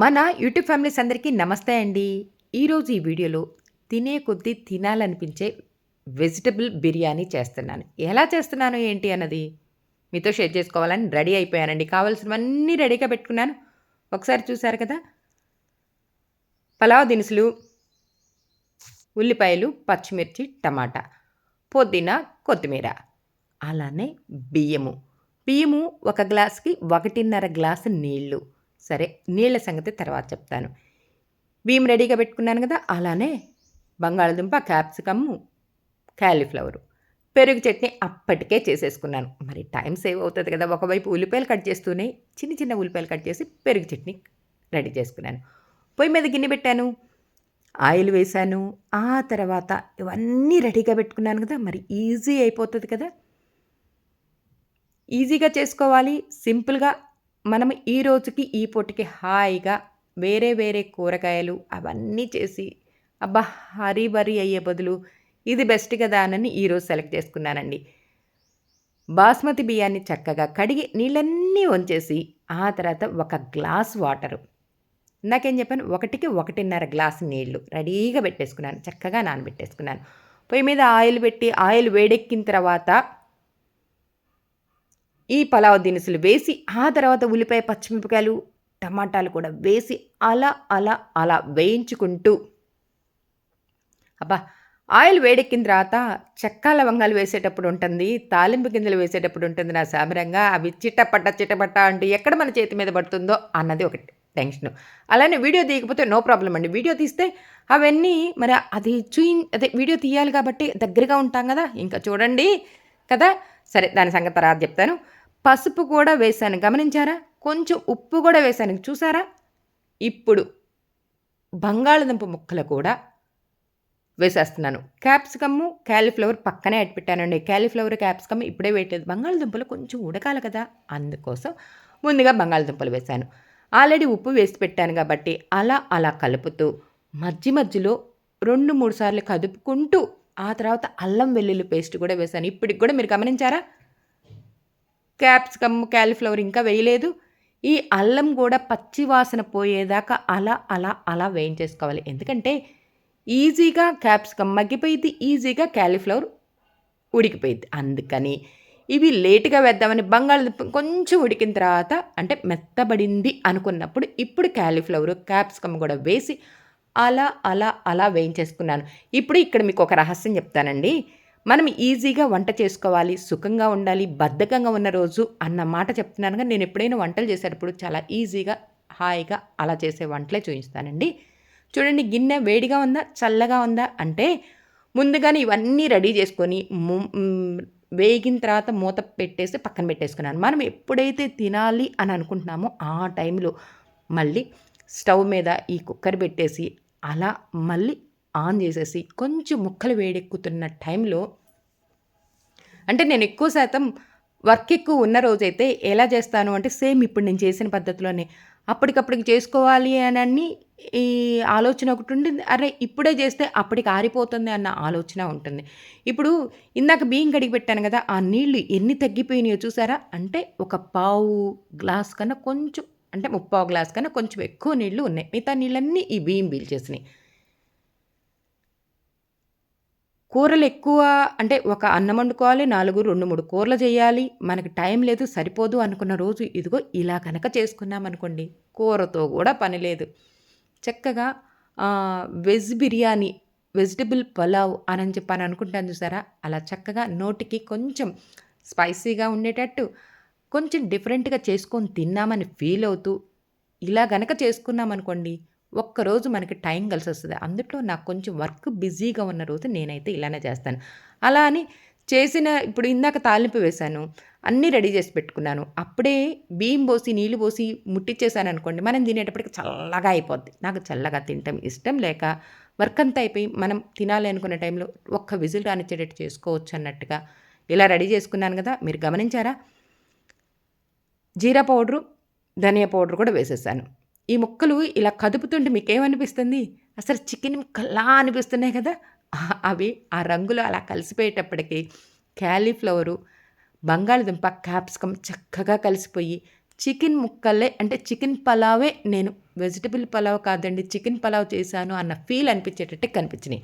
మన YouTube families అందరికీ నమస్తే అండి. ఈరోజు ఈ వీడియోలో తినే కొద్దీ తినాలనిపించే వెజిటబుల్ బిర్యానీ చేస్తున్నాను. ఎలా చేస్తున్నాను ఏంటి అన్నది మీతో షేర్ చేసుకోవాలని రెడీ అయిపోయానండి. కావాల్సినవన్నీ రెడీగా పెట్టుకున్నాను. ఒకసారి చూసారు కదా? పలావ్ దినుసులు ఉల్లిపాయలు పచ్చిమిర్చి టమాటా పుదీనా కొత్తిమీర. అలానే బియ్యము. బియ్యము ఒక గ్లాస్కి ఒకటిన్నర గ్లాసు నీళ్ళు సరే నీళ్ళ సంగతి తర్వాత చెప్తాను. బియ్యం రెడీగా పెట్టుకున్నాను కదా అలానే బంగాళదుంప క్యాప్సికమ్ క్యాలీఫ్లవరు పెరుగు చట్నీ అప్పటికే చేసేసుకున్నాను. మరి టైం సేవ్ అవుతుంది కదా ఒకవైపు ఉల్లిపాయలు కట్ చేస్తూనే చిన్న చిన్న ఉల్లిపాయలు కట్ చేసి పెరుగు చట్నీ రెడీ చేసుకున్నాను. పొయ్యి మీద గిన్నె పెట్టాను ఆయిల్ వేశాను ఆ తర్వాత ఇవన్నీ రెడీగా పెట్టుకున్నాను కదా మరి ఈజీ అయిపోతుంది కదా. ఈజీగా చేసుకోవాలి సింపుల్గా మనం ఈ రోజుకి ఈ పొట్టికి హాయిగా వేరే వేరే కూరగాయలు అవన్నీ చేసి అబ్బా హరీ బరీ అయ్యే బదులు ఇది బెస్ట్ కదా అని ఈరోజు సెలెక్ట్ చేసుకున్నానండి. బాస్మతి బియ్యాన్ని చక్కగా కడిగి నీళ్ళన్నీ వంచేసి ఆ తర్వాత ఒక గ్లాస్ వాటరు. నాకేం చెప్పాను? ఒకటికి ఒకటిన్నర గ్లాస్ నీళ్ళు రెడీగా పెట్టేసుకున్నాను. చక్కగా నానబెట్టేసుకున్నాను. పొయ్యి మీద ఆయిల్ పెట్టి ఆయిల్ వేడెక్కిన తర్వాత ఈ పలావ్ దినుసులు వేసి ఆ తర్వాత ఉల్లిపాయ పచ్చిమిరపకాయలు టమాటాలు కూడా వేసి అలా అలా అలా వేయించుకుంటూ. అబ్బా! ఆయిల్ వేడెక్కిన తర్వాత చెక్క లవంగాలు వేసేటప్పుడు ఉంటుంది తాలింపు గింజలు వేసేటప్పుడు ఉంటుంది నా సామరంగా. అవి చిట్టపట్ట చిట్టపట్ట అంటూ ఎక్కడ మన చేతి మీద పడుతుందో అన్నది ఒకటి టెన్షన్. అలానే వీడియో తీయకపోతే నో ప్రాబ్లం అండి. వీడియో తీస్తే అవన్నీ మరి అది చూయి అదే వీడియో తీయాలి కాబట్టి దగ్గరగా ఉంటాం కదా ఇంకా చూడండి కదా. సరే దాని సంగతి తర్వాత చెప్తాను. పసుపు కూడా వేశాను. గమనించారా? కొంచెం ఉప్పు కూడా వేశాను. చూసారా? ఇప్పుడు బంగాళదుంప ముక్కలు కూడా వేసేస్తున్నాను. క్యాప్సికమ్ క్యాలీఫ్లవర్ పక్కనే యాడ్ పెట్టానండి. క్యాలీఫ్లవర్ క్యాప్సికమ్ ఇప్పుడే వేయట్లేదు. బంగాళదుంపలు కొంచెం ఉడకాలి కదా? అందుకోసం ముందుగా బంగాళదుంపలు వేశాను. ఆల్రెడీ ఉప్పు వేసి పెట్టాను కాబట్టి అలా అలా కలుపుతూ మధ్య మధ్యలో రెండు మూడు సార్లు కదుపుకుంటూ ఆ తర్వాత అల్లం వెల్లుల్లి పేస్ట్ కూడా వేశాను. ఇప్పటికి కూడా మీరు గమనించారా? క్యాప్సికమ్ క్యాలీఫ్లవర్ ఇంకా వేయలేదు. ఈ అల్లం కూడా పచ్చి వాసన పోయేదాకా అలా అలా అలా వేయించేసుకోవాలి. ఎందుకంటే ఈజీగా క్యాప్సికమ్ మగ్గిపోయింది ఈజీగా క్యాలీఫ్లవర్ ఉడికిపోయింది అందుకని ఇవి లేటుగా వేద్దామని బంగాళదుంప కొంచెం ఉడికిన తర్వాత అంటే మెత్తబడింది అనుకున్నప్పుడు ఇప్పుడు క్యాలీఫ్లవర్ క్యాప్సికమ్ కూడా వేసి అలా అలా అలా వేయించేసుకున్నాను. ఇప్పుడు ఇక్కడ మీకు ఒక రహస్యం చెప్తానండి. మనం ఈజీగా వంట చేసుకోవాలి సుఖంగా ఉండాలి బద్ధకంగా ఉన్న రోజు అన్న మాట చెప్తున్నానుగా నేను ఎప్పుడైనా వంటలు చేసేటప్పుడు చాలా ఈజీగా హాయిగా అలా చేసే వంటలే చూపిస్తానండి. చూడండి గిన్నె వేడిగా ఉందా చల్లగా ఉందా అంటే ముందుగానే ఇవన్నీ రెడీ చేసుకొని వేగిన తర్వాత మూత పెట్టేసి పక్కన పెట్టేసుకున్నాను. మనం ఎప్పుడైతే తినాలి అని అనుకుంటున్నామో ఆ టైంలో మళ్ళీ స్టవ్ మీద ఈ కుక్కర్ పెట్టేసి అలా మళ్ళీ ఆన్ చేసేసి కొంచెం ముక్కలు వేడెక్కుతున్న టైంలో అంటే నేను ఎక్కువ శాతం వర్క్ ఎక్కువ ఉన్న రోజైతే ఎలా చేస్తాను అంటే సేమ్ ఇప్పుడు నేను చేసిన పద్ధతిలోనే. అప్పటికప్పటికి చేసుకోవాలి అని అన్ని ఈ ఆలోచన ఒకటి ఉంటుంది. అరే ఇప్పుడే చేస్తే అప్పటికి ఆరిపోతుంది అన్న ఆలోచన ఉంటుంది. ఇప్పుడు ఇందాక బియ్యం కడిగి పెట్టాను కదా ఆ నీళ్ళు ఎన్ని తగ్గిపోయినాయో చూసారా? అంటే ఒక పావు గ్లాస్ కన్నా కొంచెం అంటే ముప్పావు గ్లాస్ కన్నా కొంచెం ఎక్కువ నీళ్ళు ఉన్నాయి. మిగతా నీళ్ళన్నీ ఈ బియ్యం పీల్చేసినాయి. కూరలు ఎక్కువ అంటే ఒక అన్నం వండుకోవాలి నాలుగు రెండు మూడు కూరలు చేయాలి. మనకి టైం లేదు సరిపోదు అనుకున్న రోజు ఇదిగో ఇలా కనుక చేసుకున్నామనుకోండి కూరతో కూడా పని లేదు. చక్కగా వెజ్ బిర్యానీ వెజిటబుల్ పలావ్ అని చెప్పని అనుకుంటాను చూసారా? అలా చక్కగా నోటికి కొంచెం స్పైసీగా ఉండేటట్టు కొంచెం డిఫరెంట్గా చేసుకొని తిన్నామని ఫీల్ అవుతూ ఇలా గనక చేసుకున్నామనుకోండి ఒక్కరోజు మనకి టైం కలిసి వస్తుంది అందుట్లో నాకు కొంచెం వర్క్ బిజీగా ఉన్న రోజు నేనైతే ఇలానే చేస్తాను. అలా అని చేసిన ఇప్పుడు ఇందాక తాలింపు వేశాను అన్నీ రెడీ చేసి పెట్టుకున్నాను. అప్పుడే బియ్యం పోసి నీళ్ళు పోసి ముట్టించేసాను అనుకోండి మనం తినేటప్పటికి చల్లగా అయిపోద్ది. నాకు చల్లగా తినటం ఇష్టం లేక వర్క్ అంతా అయిపోయి మనం తినాలి అనుకున్న టైంలో ఒక్క విజిల్ రానిచ్చేటట్టు చేసుకోవచ్చు అన్నట్టుగా ఇలా రెడీ చేసుకున్నాను కదా మీరు గమనించారా? జీరా పౌడరు ధనియా పౌడర్ కూడా వేసేసాను. ఈ ముక్కలు ఇలా కదుపుతుంటే మీకేమనిపిస్తుంది? అసలు చికెన్ ముక్కలా అనిపిస్తున్నాయి కదా. అవి ఆ రంగులు అలా కలిసిపోయేటప్పటికి క్యాలీఫ్లవరు బంగాళదుంప క్యాప్సికమ్ చక్కగా కలిసిపోయి చికెన్ ముక్కలే అంటే చికెన్ పలావే నేను వెజిటబుల్ పలావ్ కాదండి చికెన్ పలావ్ చేశాను అన్న ఫీల్ అనిపించేటట్టు కనిపించినాయి.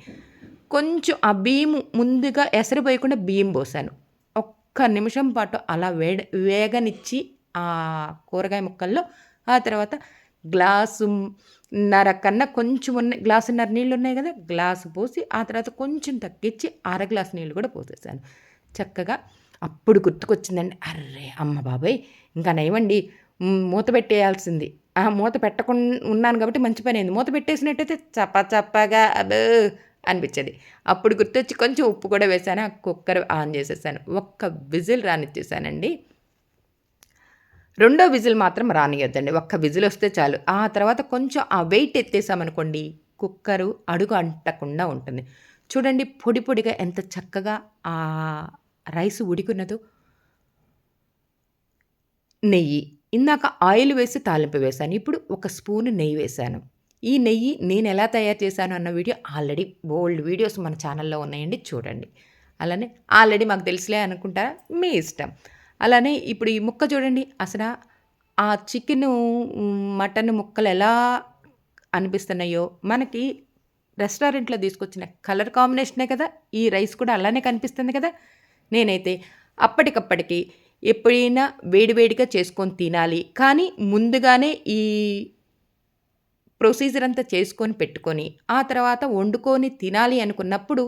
కొంచెం ఆ బియ్యం ముందుగా ఎసరు పోయకుండా బియ్యం పోసాను. ఒక్క నిమిషం పాటు అలా వేడ వేగనిచ్చి ఆ కూరగాయ ముక్కల్లో ఆ తర్వాత గ్లాసు నర కన్నా కొంచెం ఉన్నాయి. గ్లాసున్నర నీళ్ళు ఉన్నాయి కదా గ్లాసు పోసి ఆ తర్వాత కొంచెం తగ్గించి అర గ్లాసు నీళ్ళు కూడా పోసేసాను. చక్కగా అప్పుడు గుర్తుకొచ్చిందండి అర్రే అమ్మ బాబాయ్ ఇంకా నయమండి మూత పెట్టేయాల్సింది. ఆ మూత పెట్టకుండా ఉన్నాను కాబట్టి మంచి పని అయింది. మూత పెట్టేసినట్టయితే చప్ప చప్పగా అబ్బో అనిపించేది. అప్పుడు గుర్తొచ్చి కొంచెం ఉప్పు కూడా వేసాను ఆ కుక్కర్ ఆన్ చేసేసాను. ఒక్క విజిల్ రానిచ్చేసానండి. రెండో విజిల్ మాత్రం రానియొద్దండి. ఒక్క విజిల్ వస్తే చాలు. ఆ తర్వాత కొంచెం ఆ వెయిట్ ఎత్తేసామనుకోండి కుక్కరు అడుగు అంటకుండా ఉంటుంది. చూడండి పొడి పొడిగా ఎంత చక్కగా ఆ రైస్ ఉడికున్నదో నెయ్యి. ఇందాక ఆయిల్ వేసి తాలింపు వేశాను. ఇప్పుడు ఒక స్పూన్ నెయ్యి వేశాను. ఈ నెయ్యి నేను ఎలా తయారు చేశాను అన్న వీడియో ఆల్రెడీ బోల్డ్ వీడియోస్ మన ఛానల్లో ఉన్నాయండి. చూడండి. అలానే ఆల్రెడీ మాకు తెలుసులే అనుకుంటారా? మీ ఇష్టం. అలానే ఇప్పుడు ఈ ముక్క చూడండి అసలు ఆ చికెన్ మటన్ ముక్కలు ఎలా అనిపిస్తున్నాయో. మనకి రెస్టారెంట్లో తీసుకొచ్చిన కలర్ కాంబినేషనే కదా ఈ రైస్ కూడా అలానే కనిపిస్తుంది కదా. నేనైతే అప్పటికప్పటికి ఎప్పుడైనా వేడివేడిగా చేసుకొని తినాలి కానీ ముందుగానే ఈ ప్రొసీజర్ అంతా చేసుకొని పెట్టుకొని ఆ తర్వాత వండుకొని తినాలి అనుకున్నప్పుడు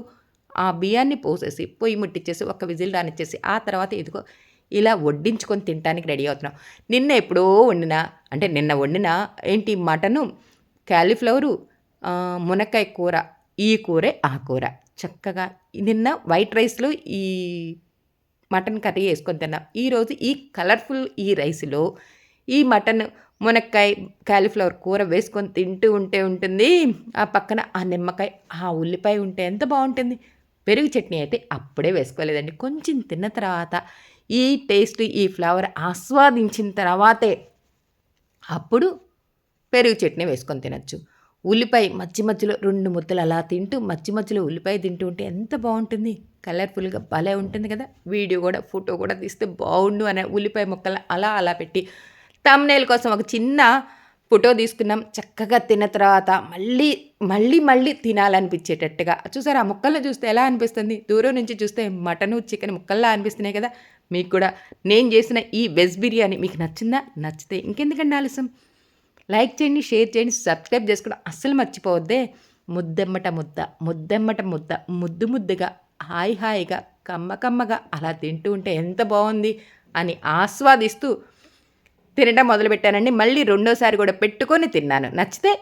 ఆ బియ్యాన్ని పోసేసి పొయ్యి ముట్టించేసి ఒక విజిల్ రానిచ్చేసి ఆ తర్వాత ఇదిగో ఇలా వడ్డించుకొని తినడానికి రెడీ అవుతున్నాం. నిన్న ఎప్పుడో వండిన అంటే నిన్న వండిన ఏంటి మటను? క్యాలీఫ్లవరు మునక్కాయ కూర ఈ కూరే ఆ కూర. చక్కగా నిన్న వైట్ రైస్లో ఈ మటన్ కర్రీ వేసుకొని తిన్నాం. ఈరోజు ఈ కలర్ఫుల్ ఈ రైస్లో ఈ మటన్ మునక్కాయ క్యాలీఫ్లవర్ కూర వేసుకొని తింటూ ఉంటే ఉంటుంది. ఆ పక్కన ఆ నిమ్మకాయ ఆ ఉల్లిపాయ ఉంటే ఎంత బాగుంటుంది. పెరుగు చట్నీ అయితే అప్పుడే వేసుకోలేదండి. కొంచెం తిన్న తర్వాత ఈ టేస్ట్ ఈ ఫ్లేవర్ ఆస్వాదించిన తర్వాతే అప్పుడు పెరుగు చట్నీ వేసుకొని తినచ్చు. ఉల్లిపాయ మధ్య మధ్యలో రెండు ముద్దలు అలా తింటూ మధ్య మధ్యలో ఉల్లిపాయ తింటూ ఉంటే ఎంత బాగుంటుంది. కలర్ఫుల్గా భలే ఉంటుంది కదా. వీడియో కూడా ఫోటో కూడా తీస్తే బాగుండు అనే ఉల్లిపాయ ముక్కలు అలా అలా పెట్టి తమ్నేల్ కోసం ఒక చిన్న ఫోటో తీసుకున్నాం. చక్కగా తిన్న తర్వాత మళ్ళీ మళ్ళీ మళ్ళీ తినాలనిపించేటట్టుగా. చూసారు? ఆ ముక్కల్లో చూస్తే ఎలా అనిపిస్తుంది? దూరం నుంచి చూస్తే మటను చికెన్ ముక్కల్లా అనిపిస్తున్నాయి కదా. మీకు కూడా నేను చేసిన ఈ వెజ్ బిర్యానీ మీకు నచ్చిందా? నచ్చితే ఇంకెందుకండి ఆలస్యం? లైక్ చేయండి షేర్ చేయండి సబ్స్క్రైబ్ చేసుకోవడం అస్సలు మర్చిపోవద్దే. ముద్దెమ్మట ముద్ద ముద్దెమ్మట ముద్ద ముద్దు ముద్దుగా హాయి హాయిగా కమ్మ కమ్మగా అలా తింటూ ఉంటే ఎంత బాగుంది అని ఆస్వాదిస్తూ తినడం మొదలుపెట్టానండి. మళ్ళీ రెండోసారి కూడా పెట్టుకొని తిన్నాను. నచ్చితే